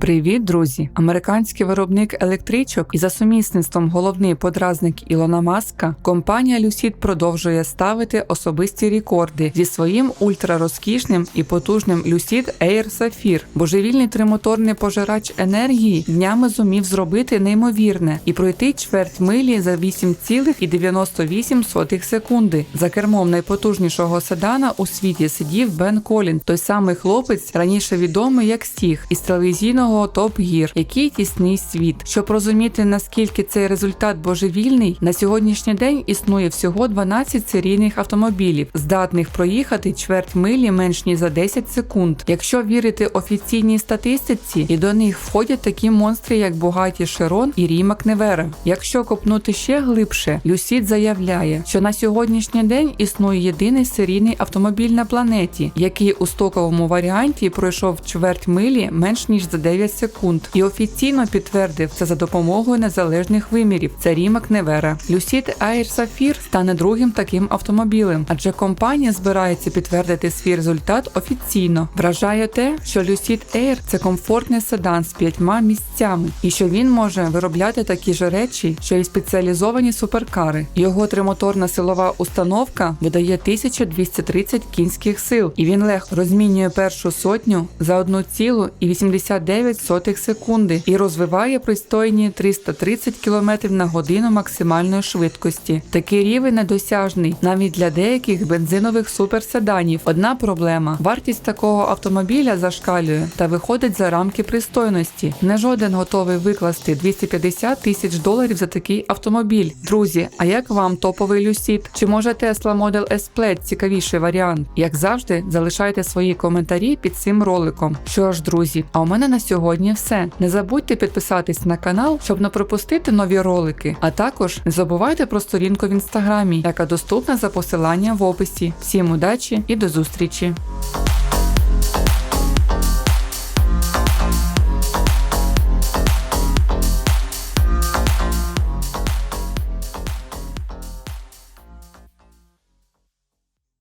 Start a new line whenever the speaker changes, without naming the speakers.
Привіт, друзі! Американський виробник електричок і за сумісництвом головний подразник Ілона Маска, компанія Lucid продовжує ставити особисті рекорди зі своїм ультрарозкішним і потужним Lucid Air Sapphire. Божевільний тримоторний пожирач енергії днями зумів зробити неймовірне і пройти чверть милі за 8,98 секунди. За кермом найпотужнішого седана у світі сидів Бен Колін, той самий хлопець, раніше відомий як Стіг із телевізійного Топ Гір, який тісний світ. Щоб розуміти наскільки цей результат божевільний, на сьогоднішній день існує всього 12 серійних автомобілів, здатних проїхати чверть милі менш ніж за 10 секунд. Якщо вірити офіційній статистиці, і до них входять такі монстри, як Бугаті Широн і Рімак Невера. Якщо копнути ще глибше, Люсід заявляє, що на сьогоднішній день існує єдиний серійний автомобіль на планеті, який у стоковому варіанті пройшов чверть милі менш ніж за 9 секунд, і офіційно підтвердив це за допомогою незалежних вимірів. Це Рімак Невера. Lucid Air Sapphire стане другим таким автомобілем, адже компанія збирається підтвердити свій результат офіційно. Вражає те, що Lucid Air – це комфортний седан з п'ятьма місцями, і що він може виробляти такі ж речі, що й спеціалізовані суперкари. Його тримоторна силова установка видає 1230 кінських сил, і він легко розмінює першу сотню за 1,89 секунди і розвиває пристойні 330 км на годину максимальної швидкості. Такий рівень недосяжний навіть для деяких бензинових суперседанів. Одна проблема: вартість такого автомобіля зашкалює та виходить за рамки пристойності. Не жоден готовий викласти 250 тисяч доларів за такий автомобіль. Друзі, а як вам топовий Lucid? Чи може Tesla Model S Plaid цікавіший варіант? Як завжди, залишайте свої коментарі під цим роликом. Що ж, друзі, а у мене на сьогодні все. Не забудьте підписатись на канал, щоб не пропустити нові ролики. А також не забувайте про сторінку в інстаграмі, яка доступна за посиланням в описі. Всім удачі і до зустрічі!